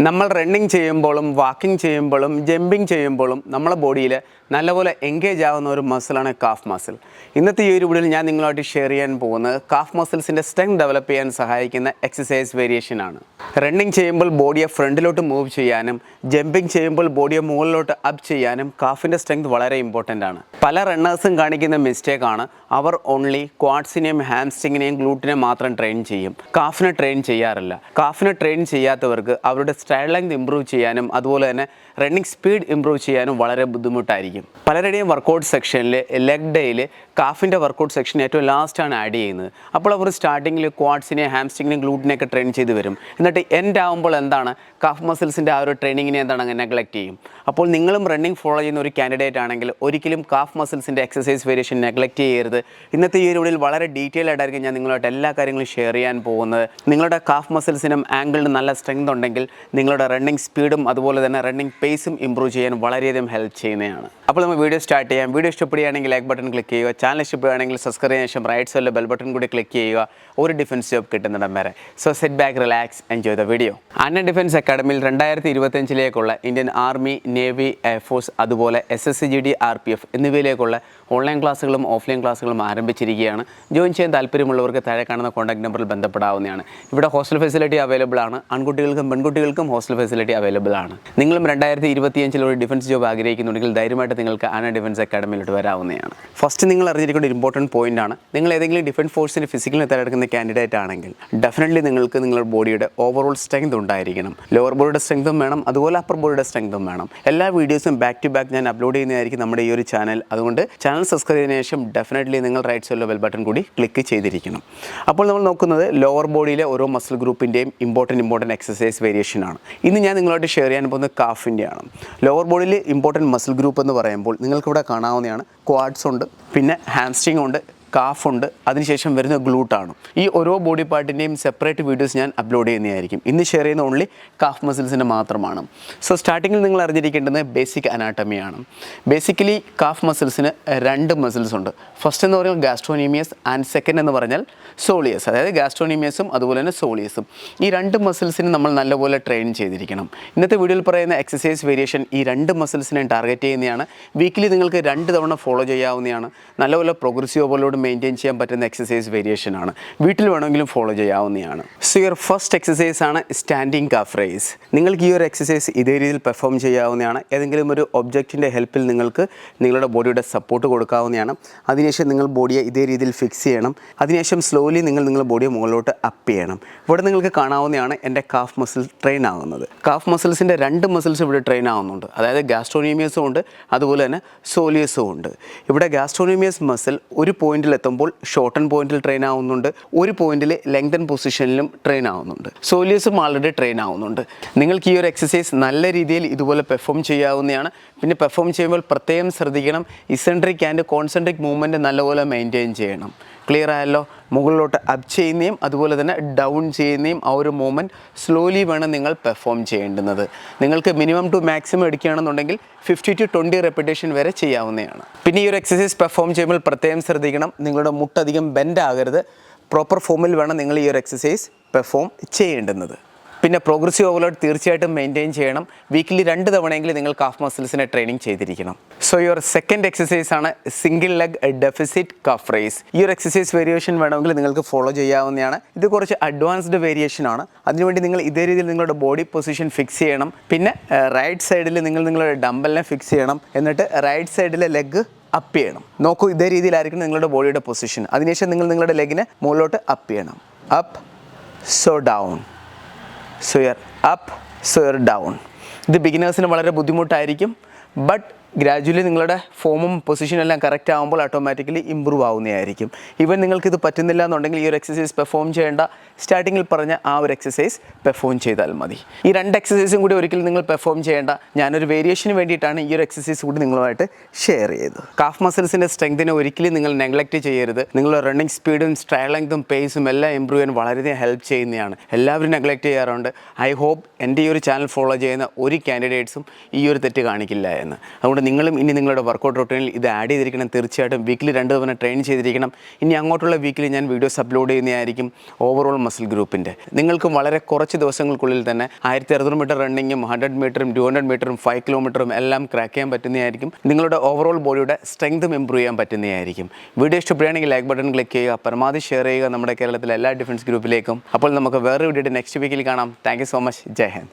നമ്മൾ റണ്ണിങ് ചെയ്യുമ്പോഴും വാക്കിംഗ് ചെയ്യുമ്പോഴും ജമ്പിങ് ചെയ്യുമ്പോഴും നമ്മുടെ ബോഡിയിൽ നല്ലപോലെ എൻഗേജ് ആവുന്ന ഒരു മസിലാണ് കാഫ് മസിൽ ഇന്നത്തെ ഈ ഒരു വീഡിയോയിൽ ഞാൻ നിങ്ങളുമായിട്ട് ഷെയർ ചെയ്യാൻ പോകുന്നത് കാഫ് മസിൽസിന്റെ സ്ട്രെങ്ത് ഡെവലപ്പ് ചെയ്യാൻ സഹായിക്കുന്ന എക്സസൈസ് വേരിയേഷൻ ആണ്. റണ്ണിങ് ചെയ്യുമ്പോൾ ബോഡിയെ ഫ്രണ്ടിലോട്ട് മൂവ് ചെയ്യാനും ജമ്പിങ് ചെയ്യുമ്പോൾ ബോഡിയെ മുകളിലോട്ട് അപ്പ് ചെയ്യാനും കാഫിന്റെ സ്ട്രെങ്ത് വളരെ ഇമ്പോർട്ടന്റ് ആണ്. പല റണ്ണേഴ്സും കാണിക്കുന്ന മിസ്റ്റേക്ക് ആണ് അവർ ഓൺലി ക്വാഡ്സിനെയും ഹാംസ്റ്റിങ്ങിനെയും ഗ്ലൂട്ടിനെയും മാത്രം ട്രെയിൻ ചെയ്യും. കാഫിനെ ട്രെയിൻ ചെയ്യാറില്ല. കാഫിനെ ട്രെയിൻ ചെയ്യാത്തവർക്ക് അവരുടെ സ്ട്രൈഡ് ലെങ്ത് ഇമ്പ്രൂവ് ചെയ്യാനും അതുപോലെ തന്നെ റണ്ണിങ് സ്പീഡ് ഇമ്പ്രൂവ് ചെയ്യാനും വളരെ ബുദ്ധിമുട്ടായിരിക്കും. പലരുടെയും വർക്കൗട്ട് സെക്ഷനിൽ ലെഗ് ഡേയിൽ കാഫിന്റെ വർക്കൗട്ട് സെക്ഷൻ ഏറ്റവും ലാസ്റ്റാണ് ആഡ് ചെയ്യുന്നത്. അപ്പോൾ അവർ സ്റ്റാർട്ടിങ്ങിൽ ക്വാഡ്സിനെ ഹാംസ്റ്റിങ്ങിനെ ഗ്ലൂട്ടിനെയൊക്കെ ട്രെയിൻ ചെയ്ത് വരും. എന്നിട്ട് എൻഡ് ആകുമ്പോൾ എന്താണ്? കാഫ് മസിൽസിന്റെ ആ ഒരു ട്രെയിനിങ്ങിനെ എന്താണ്? അങ്ങനെ നെഗ്ലക്റ്റ് ചെയ്യും. അപ്പോൾ നിങ്ങളും റണ്ണിങ് ഫോളോ ചെയ്യുന്ന ഒരു കാൻഡിഡേറ്റ് ആണെങ്കിൽ ഒരിക്കലും കാഫ് മസിൽസിന്റെ എക്സസൈസ് വേരിയേഷൻ നെഗ്ലക്റ്റ് ചെയ്യരുത്. ഇന്നത്തെ ഈ ഒരു വീഡിയോയിൽ വളരെ ഡീറ്റെയിൽ ആയിട്ടായിരിക്കും ഞാൻ നിങ്ങളായിട്ട് എല്ലാ കാര്യങ്ങളും ഷെയർ ചെയ്യാൻ പോകുന്നത്. നിങ്ങളുടെ കാഫ് മസിൽസിനും ആംഗിളിനും നല്ല സ്ട്രെങ്ത് ഉണ്ടെങ്കിൽ നിങ്ങളുടെ റണ്ണിങ് സ്പീഡും അതുപോലെ തന്നെ റണ്ണിങ് പേസും ഇമ്പ്രൂവ് ചെയ്യാൻ വളരെയധികം ഹെൽപ്പ് ചെയ്യുന്നതാണ്. അപ്പോൾ നമ്മൾ വീഡിയോ സ്റ്റാർട്ട് ചെയ്യാം. വീഡിയോ ഇഷ്ടപ്പെടുകയാണെങ്കിൽ ലൈക്ക് ബട്ടൺ ക്ലിക്ക് ചെയ്യുക. ചാനൽ ഇഷ്ടപ്പെടുകയാണെങ്കിൽ സബ്സ്ക്രൈബ് ചെയ്യാൻ ശേഷം റൈറ്റ് സൈഡിലെ ബെൽ ബട്ടൺ കൂടി ക്ലിക്ക് ചെയ്യുക. ഒരു ഡിഫൻസ് ജോബ് കിട്ടുന്നിടം വരെ. So set back relax enjoy the video Anna defence അക്കാഡമിയിൽ രണ്ടായിരത്തി ഇരുപത്തഞ്ചിലേക്കുള്ള Indian army navy air force അതുപോലെ S S C G D R P F എന്നിവയിലേക്കുള്ള online ക്ലാസ്സുകളും ഓഫ്ലൈൻ ക്ലാസ്സുകളും ആരംഭിച്ചിരിക്കുകയാണ്. ജോയിൻ ചെയ്യാൻ താല്പര്യമുള്ളവർക്ക് താഴെ കാണുന്ന കോൺടാക്ട് നമ്പറിൽ ബന്ധപ്പെടാവുന്നതാണ്. ഇവിടെ ഹോസ്റ്റൽ ഫെസിലിറ്റി അവൈലബിൾ ആണ്. ആൺകുട്ടികൾക്കും പെൺകുട്ടികൾക്കും ഹോസ്റ്റൽ ഫെസിലിറ്റി അവൈലബിൾ ആണ്. നിങ്ങളും രണ്ടായിരത്തി ഇരുപത്തിയഞ്ചിൽ ഒരു ഡിഫൻസ് ജോബ് ആഗ്രഹിക്കുന്നുണ്ടെങ്കിൽ ധൈര്യമായിട്ട് നിങ്ങൾക്ക് ആന ഡിഫൻസ് അക്കാഡമിയിലോട്ട് വരാവുന്നതാണ്. ഫസ്റ്റ് നിങ്ങൾ അറിഞ്ഞിരിക്കേണ്ട ഇമ്പോർട്ടന്റ് പോയിന്റ് ആണ്. നിങ്ങൾ ഏതെങ്കിലും ഡിഫൻസ് ഫോഴ്സിന്റെ ഫിസിക്കലിന് തിരഞ്ഞെടുക്കുന്ന കാൻഡിഡേറ്റ് ആണെങ്കിൽ ഡെഫിനറ്റ്ലി നിങ്ങൾക്ക് നിങ്ങളുടെ ബോഡിയുടെ ഓവറോൾ സ്ട്രെങ്ത് ഉണ്ടായിരിക്കണം. ലോവർ ബോഡിയുടെ സ്ട്രെങ്തും വേണം അതുപോലെ അപ്പർ ബോഡിയുടെ സ്ട്രെങ്തും വേണം. എല്ലാ വീഡിയോസും ബാക്ക് ടു ബാക്ക് ഞാൻ അപ്ലോഡ് ചെയ്യുന്നതായിരിക്കും നമ്മുടെ ഈ ഒരു ചാനൽ അതുകൊണ്ട് ചാനൽ സബ്സ്ക്രൈബ് ചെയ്തതിനു ശേഷം ഡെഫിനറ്റ്ലി നിങ്ങൾ റൈറ്റ് സൈഡിലെ ബെൽ ബട്ടൺ കൂടി ക്ലിക്ക് ചെയ്തിരിക്കണം. അപ്പോൾ നമ്മൾ നോക്കുന്നത് ലോവർ ബോഡിയിലെ ഓരോ മസിൽ ഗ്രൂപ്പിന്റെയും ഇമ്പോർട്ടന്റ് ഇമ്പോർട്ടന്റ് എക്സസൈസ് വേരിയേഷൻ ആണ്. ഇന്ന് ഞാൻ നിങ്ങളോട് ഷെയർ ചെയ്യാൻ പോകുന്നത് കാഫിന്റെ ആണ്. ലോവർ ബോഡിയിൽ ഇമ്പോർട്ടന്റ് മസിൽ ഗ്രൂപ്പ് എന്ന് പറയുമ്പോൾ നിങ്ങൾക്കിവിടെ കാണാവുന്നതാണ് ക്വാഡ്സ് ഉണ്ട് പിന്നെ ഹാംസ്ട്രിങ് ഉണ്ട് കാഫ് ഉണ്ട് അതിനുശേഷം വരുന്ന ഗ്ലൂട്ടാണ്. ഈ ഓരോ ബോഡി പാർട്ടിന്റെയും സെപ്പറേറ്റ് വീഡിയോസ് ഞാൻ അപ്ലോഡ് ചെയ്യുന്നതായിരിക്കും. ഇന്ന് ഷെയർ ചെയ്യുന്ന ഓൺലി കാഫ് മസിൽസിന്റെ മാത്രമാണ്. സോ സ്റ്റാർട്ടിങ്ങിൽ നിങ്ങൾ അറിഞ്ഞിരിക്കേണ്ടത് ബേസിക് അനാട്ടമിയാണ് ബേസിക്കലി കാഫ് മസിൽസിന് രണ്ട് മസിൽസ് ഉണ്ട്. ഫസ്റ്റ് എന്ന് പറയുന്നത് ഗാസ്ട്രോനീമിയസ് ആൻഡ് സെക്കൻഡ് എന്ന് പറഞ്ഞാൽ സോളിയസ് അതായത് ഗാസ്ട്രോനീമിയസും അതുപോലെ തന്നെ സോളിയസും ഈ രണ്ട് മസിൽസിന് നമ്മൾ നല്ലപോലെ ട്രെയിൻ ചെയ്തിരിക്കണം. ഇന്നത്തെ വീഡിയോയിൽ പറയുന്ന എക്സസൈസ് വേരിയേഷൻ ഈ രണ്ട് മസിൽസിനെ ടാർഗറ്റ് ചെയ്യുന്നതാണ്. വീക്കിലി നിങ്ങൾക്ക് രണ്ട് തവണ ഫോളോ ചെയ്യാവുന്നതാണ്. നല്ലപോലെ പ്രോഗ്രസീവ് ഓവർലോഡ് മെയിന്റെയിൻ ചെയ്യാൻ പറ്റുന്ന എക്സസൈസ് വേരിയേഷൻ ആണ്. വീട്ടിൽ വേണമെങ്കിലും ഫോളോ ചെയ്യാവുന്നതാണ്. സോ യുവർ ഫസ്റ്റ് എക്സസൈസ് ആണ് സ്റ്റാൻഡിങ് കാഫ് റൈസ് നിങ്ങൾക്ക് ഈ ഒരു എക്സസൈസ് ഇതേ രീതിയിൽ പെർഫോം ചെയ്യാവുന്നതാണ്. ഏതെങ്കിലും ഒരു ഒബ്ജക്റ്റിന്റെ ഹെൽപ്പിൽ നിങ്ങൾക്ക് നിങ്ങളുടെ ബോഡിയുടെ സപ്പോർട്ട് കൊടുക്കാവുന്നതാണ്. അതിനുശേഷം നിങ്ങൾ ബോഡിയെ ഇതേ രീതിയിൽ ഫിക്സ് ചെയ്യണം. അതിനുശേഷം സ്ലോലി നിങ്ങൾ നിങ്ങളുടെ ബോഡിയെ മുകളിലോട്ട് അപ്പ് ചെയ്യണം. ഇവിടെ നിങ്ങൾക്ക് കാണാവുന്നതാണ് എന്റെ കാഫ് മസിൽ ട്രെയിൻ ആകുന്നത് കാഫ് മസിൽസിന്റെ രണ്ട് മസിൽസ് ഇവിടെ ട്രെയിൻ ആവുന്നുണ്ട്. അതായത് ഗാസ്ട്രോണിയമിയസും ഉണ്ട്. അതുപോലെ തന്നെ സോലിയസും ഉണ്ട്. ഇവിടെ ഗാസ്ട്രോണിയമിയസ് മസിൽ ഒരു പോയിന്റിൽ എത്തുമ്പോൾ ഷോർട്ടൺ പോയിന്റിൽ ട്രെയിൻ ആവുന്നുണ്ട്. ഒരു പോയിന്റിൽ ലെങ്തൻ പൊസിഷനിലും ട്രെയിൻ ആവുന്നുണ്ട്. സോലിയസും ആൾറെഡി ട്രെയിൻ ആവുന്നുണ്ട്. നിങ്ങൾക്ക് ഈ ഒരു എക്സസൈസ് നല്ല രീതിയിൽ ഇതുപോലെ പെർഫോം ചെയ്യാവുന്നതാണ്. പിന്നെ പെർഫോം ചെയ്യുമ്പോൾ പ്രത്യേകം ശ്രദ്ധിക്കണം. ഇസെൻട്രിക് ആൻഡ് കോൺസെൻട്രിക് മൂവ്മെന്റ് നല്ലപോലെ മെയിന്റെയിൻ ചെയ്യണം. ക്ലിയർ ആയല്ലോ. മുകളിലോട്ട് അപ്പ് ചെയ്യുന്നതും അതുപോലെ തന്നെ ഡൗൺ ചെയ്യുന്നതും ആ ഒരു മൂവ്മെന്റ് സ്ലോലി വേണം നിങ്ങൾ പെർഫോം ചെയ്യേണ്ടുന്നത്. നിങ്ങൾക്ക് മിനിമം ടു മാക്സിമം എടുക്കുകയാണെന്നുണ്ടെങ്കിൽ ഫിഫ്റ്റി ടു ട്വന്റി റെപ്പിറ്റേഷൻ വരെ ചെയ്യാവുന്നതാണ്. പിന്നെ ഈ ഒരു എക്സസൈസ് പെർഫോം ചെയ്യുമ്പോൾ പ്രത്യേകം ശ്രദ്ധിക്കണം. നിങ്ങളുടെ മുട്ടധികം ബെൻഡ് ആകരുത്. പ്രോപ്പർ ഫോമിൽ വേണം നിങ്ങൾ ഈ ഒരു എക്സസൈസ് പെർഫോം ചെയ്യേണ്ടുന്നത്. പിന്നെ പ്രോഗ്രസീവ് ഓവർലോഡ് തീർച്ചയായിട്ടും മെയിന്റെയിൻ ചെയ്യണം. വീക്കിലി രണ്ട് തവണയെങ്കിലും നിങ്ങൾ കാഫ് മസിൽസിനെ ട്രെയിനിങ് ചെയ്തിരിക്കണം. സോ യുവർ സെക്കൻഡ് എക്സസൈസ് ആണ് single leg deficit calf raise ഈ ഒരു എക്സസൈസ് വേരിയേഷൻ വേണമെങ്കിൽ നിങ്ങൾക്ക് ഫോളോ ചെയ്യാവുന്നതാണ്. ഇത് കുറച്ച് അഡ്വാൻസ്ഡ് വേരിയേഷൻ ആണ്. അതിനുവേണ്ടി നിങ്ങൾ ഇതേ രീതിയിൽ നിങ്ങളുടെ ബോഡി പൊസിഷൻ ഫിക്സ് ചെയ്യണം. പിന്നെ റൈറ്റ് സൈഡിൽ നിങ്ങൾ നിങ്ങളുടെ ഡമ്പലിനെ ഫിക്സ് ചെയ്യണം. എന്നിട്ട് റൈറ്റ് സൈഡിലെ ലെഗ് അപ്പ് ചെയ്യണം. നോക്കൂ ഇതേ രീതിയിലായിരിക്കണം നിങ്ങളുടെ ബോഡിയുടെ പൊസിഷൻ അതിനുശേഷം നിങ്ങൾ നിങ്ങളുടെ ലെഗിനെ മുകളിലോട്ട് അപ്പ് ചെയ്യണം. Up so down sure up sure down ഇത് ബിഗിനേഴ്സിന് വളരെ ബുദ്ധിമുട്ടായിരിക്കും ബട്ട് ഗ്രാജുവലി നിങ്ങളുടെ ഫോമും പൊസിഷനും എല്ലാം കറക്റ്റ് ആകുമ്പോൾ ഓട്ടോമാറ്റിക്കലി ഇമ്പ്രൂവ് ആവുന്നതായിരിക്കും. ഈവൻ നിങ്ങൾക്ക് ഇത് പറ്റുന്നില്ല എന്നുണ്ടെങ്കിൽ ഈ ഒരു എക്സസൈസ് പെർഫോം ചെയ്യേണ്ട. സ്റ്റാർട്ടിങ്ങിൽ പറഞ്ഞ ആ ഒരു എക്സസൈസ് പെർഫോം ചെയ്താൽ മതി. ഈ രണ്ട് എക്സസൈസും കൂടി ഒരിക്കലും നിങ്ങൾ പെർഫോം ചെയ്യേണ്ട. ഞാനൊരു വേരിയേഷന് വേണ്ടിയിട്ടാണ് ഈ ഒരു എക്സസൈസ് കൂടി നിങ്ങളുമായിട്ട് ഷെയർ ചെയ്തത്. കാഫ് മസിൽസിന്റെ സ്ട്രെങ്തിനെ ഒരിക്കലും നിങ്ങൾ നെഗ്ലക്റ്റ് ചെയ്യരുത്. നിങ്ങളുടെ റണ്ണിങ് സ്പീഡും സ്ട്രൈ ലെങ്ത്തും പേസും എല്ലാം ഇമ്പ്രൂവ് ചെയ്യാൻ വളരെയധികം ഹെൽപ്പ് ചെയ്യുന്നതാണ്. എല്ലാവരും നെഗ്ലക്റ്റ് ചെയ്യാറുണ്ട്. ഐ ഹോപ്പ് എന്റെ ഈ ഒരു ചാനൽ ഫോളോ ചെയ്യുന്ന ഒരു കാൻഡിഡേറ്റ്സും ഈ ഒരു തെറ്റ് കാണിക്കില്ല എന്ന്. അതുകൊണ്ട് അതുകൊണ്ട് നിങ്ങളും ഇനി നിങ്ങളുടെ വർക്കൗട്ട് റൊട്ടീനിൽ ഇത് ആഡ് ചെയ്തിരിക്കണം. തീർച്ചയായിട്ടും വീക്കിലി രണ്ട് തവണ ട്രെയിൻ ചെയ്തിരിക്കണം. ഇനി അങ്ങോട്ടുള്ള വീക്കിൽ ഞാൻ വീഡിയോസ് അപ്ലോഡ് ചെയ്യുന്നതായിരിക്കും ഓവറോൾ മസിൽ ഗ്രൂപ്പിന്റെ നിങ്ങൾക്കും വളരെ കുറച്ച് ദിവസങ്ങൾക്കുള്ളിൽ തന്നെ ആയിരത്തി അറുന്നൂറ് മീറ്റർ റണ്ണിങ്ങും ഹൺഡ്രഡ് മീറ്ററും ടു ഹൺഡ്രഡ് മീറ്ററും ഫൈവ് കിലോമീറ്ററും എല്ലാം ക്രാക്ക് ചെയ്യാൻ പറ്റുന്നതായിരിക്കും. നിങ്ങളുടെ ഓവറോൾ ബോഡിയുടെ സ്ട്രെങ്തും ഇമ്പ്രൂവ് ചെയ്യാൻ പറ്റുന്നതായിരിക്കും. വീഡിയോ ഇഷ്ടപ്പെടുകയാണെങ്കിൽ ലൈക്ക് ബട്ടൺ ക്ലിക്ക് ചെയ്യുക പരമാവധി ഷെയർ ചെയ്യുക നമ്മുടെ കേരളത്തിലെ എല്ലാ ഡിഫൻസ് ഗ്രൂപ്പിലേക്കും അപ്പോൾ നമുക്ക് വേറെ വീഡിയോ നെക്സ്റ്റ് വീക്കിൽ കാണാം. Thank so much Jai Hind.